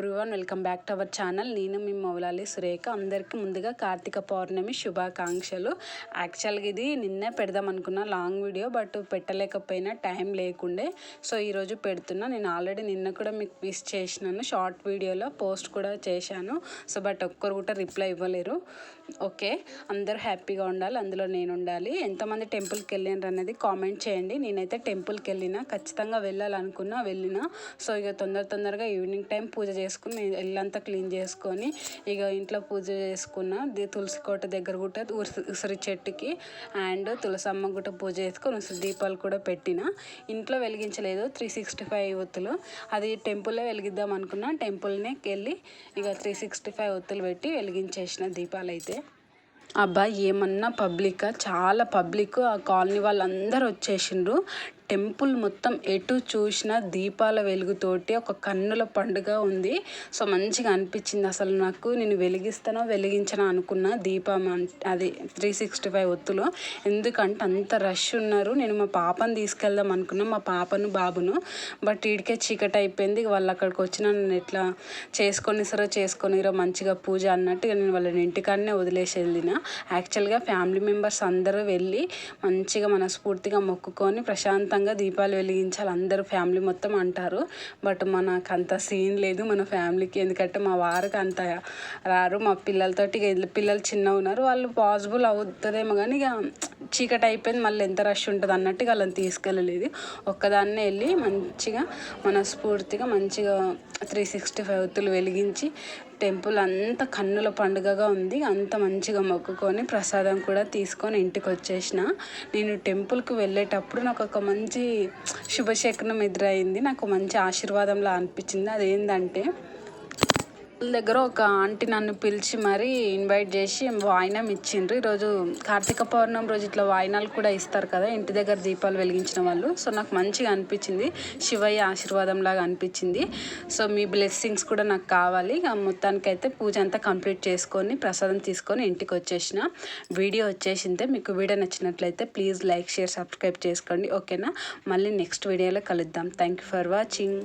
Everyone welcome back to our channel నేను మీ మౌలాలి సురేఖ. అందరికీ ముందుగా కార్తీక పౌర్ణమి శుభాకాంక్షలు. యాక్చువల్గా ఇది నిన్నే పెడదాం అనుకున్నా లాంగ్ వీడియో బట్ పెట్టలేకపోయినా టైం లేకుండే. సో ఈరోజు పెడుతున్నా. నేను ఆల్రెడీ నిన్న కూడా మీకు మిస్ చేసినాను. షార్ట్ వీడియోలో పోస్ట్ కూడా చేశాను. సో బట్ ఒక్కరు కూడా రిప్లై ఇవ్వలేరు. ఓకే అందరూ హ్యాపీగా ఉండాలి. అందులో నేను ఉండాలి. ఎంతమంది టెంపుల్కి వెళ్ళినారు అనేది కామెంట్ చేయండి. నేనైతే టెంపుల్కి వెళ్ళినా ఖచ్చితంగా వెళ్ళాలనుకున్నా వెళ్ళినా. సో ఇక తొందర తొందరగా ఈవినింగ్ టైం పూజ చేసుకుని ఇల్లంతా క్లీన్ చేసుకొని ఇక ఇంట్లో పూజ చేసుకున్న తులసి కోట దగ్గర కూడా ఉసిరి ఉసిరి చెట్టుకి అండ్ తులసమ్మ కూడా పూజ చేసుకొని ఉసిరి దీపాలు కూడా పెట్టిన. ఇంట్లో వెలిగించలేదు త్రీ సిక్స్టీ ఫైవ్ ఒత్తులు. అది టెంపుల్లో వెలిగిద్దాం అనుకున్నా. టెంపుల్నే వెళ్ళి ఇక త్రీ సిక్స్టీ ఫైవ్ ఒత్తులు పెట్టి వెలిగించేసిన దీపాలు అయితే అబ్బా ఏమన్నా పబ్లిక్? చాలా పబ్లిక్. ఆ కాలనీ వాళ్ళందరూ వచ్చేసిండ్రు. టెంపుల్ మొత్తం ఎటు చూసినా దీపాల వెలుగుతోటి ఒక కన్నుల పండుగ ఉంది. సో మంచిగా అనిపించింది అసలు నాకు. నేను వెలిగిస్తానో వెలిగించనో అనుకున్న దీపం అది త్రీ సిక్స్టీ ఫైవ్ ఒత్తులో. ఎందుకంటే అంత రష్ ఉన్నారు. నేను మా పాపను తీసుకెళ్దాం అనుకున్నా మా పాపను బాబును. బట్ వీడికే చీకటి అయిపోయింది. వాళ్ళు అక్కడికి వచ్చిన నేను ఎట్లా చేసుకొనిసరో చేసుకొనిరో మంచిగా పూజ అన్నట్టు నేను వాళ్ళని ఇంటికాడనే వదిలేసి వెళ్ళిన. యాక్చువల్గా ఫ్యామిలీ మెంబర్స్ అందరూ వెళ్ళి మంచిగా మనస్ఫూర్తిగా మొక్కుకొని ప్రశాంతంగా దీపాలు వెలిగించాలి. అందరూ ఫ్యామిలీ మొత్తం అంటారు. బట్ మనకు అంత సీన్ లేదు మన ఫ్యామిలీకి. ఎందుకంటే మా వారికి అంత రారు. మా పిల్లలతోటి ఇక పిల్లలు చిన్నగా ఉన్నారు. వాళ్ళు పాసిబుల్ అవుతుందేమో కానీ ఇక చీకటి అయిపోయింది మళ్ళీ ఎంత రష్ ఉంటుంది అన్నట్టుగా వాళ్ళని తీసుకెళ్ళలేదు. ఒక్కదాన్నే వెళ్ళి మంచిగా మనస్ఫూర్తిగా మంచిగా త్రీ సిక్స్టీ ఫైవ్ ఒత్తులు వెలిగించి టెంపుల్ అంత కన్నుల పండుగగా ఉంది. అంత మంచిగా మొక్కుకొని ప్రసాదం కూడా తీసుకొని ఇంటికి వచ్చేసిన. నేను టెంపుల్కి వెళ్ళేటప్పుడు నాకు ఒక మంచి శుభశకనం ఎదురైంది. నాకు మంచి ఆశీర్వాదంలా అనిపించింది. అదేంటంటే దగ్గర ఒక ఆంటీ నన్ను పిలిచి మరీ ఇన్వైట్ చేసి వాయినం ఇచ్చిండ్రు. ఈరోజు కార్తీక పౌర్ణమి రోజు ఇట్లా వాయినాలు కూడా ఇస్తారు కదా ఇంటి దగ్గర దీపాలు వెలిగించిన వాళ్ళు. సో నాకు మంచిగా అనిపించింది. శివయ్య ఆశీర్వాదం లాగా అనిపించింది. సో మీ బ్లెస్సింగ్స్ కూడా నాకు కావాలి. మొత్తానికైతే పూజ అంతా కంప్లీట్ చేసుకొని ప్రసాదం తీసుకొని ఇంటికి వచ్చేసిన. వీడియో వచ్చేసిందే. మీకు వీడియో నచ్చినట్లయితే ప్లీజ్ లైక్ షేర్ సబ్స్క్రైబ్ చేసుకోండి. ఓకేనా? మళ్ళీ నెక్స్ట్ వీడియోలో కలుద్దాం. Thank you for watching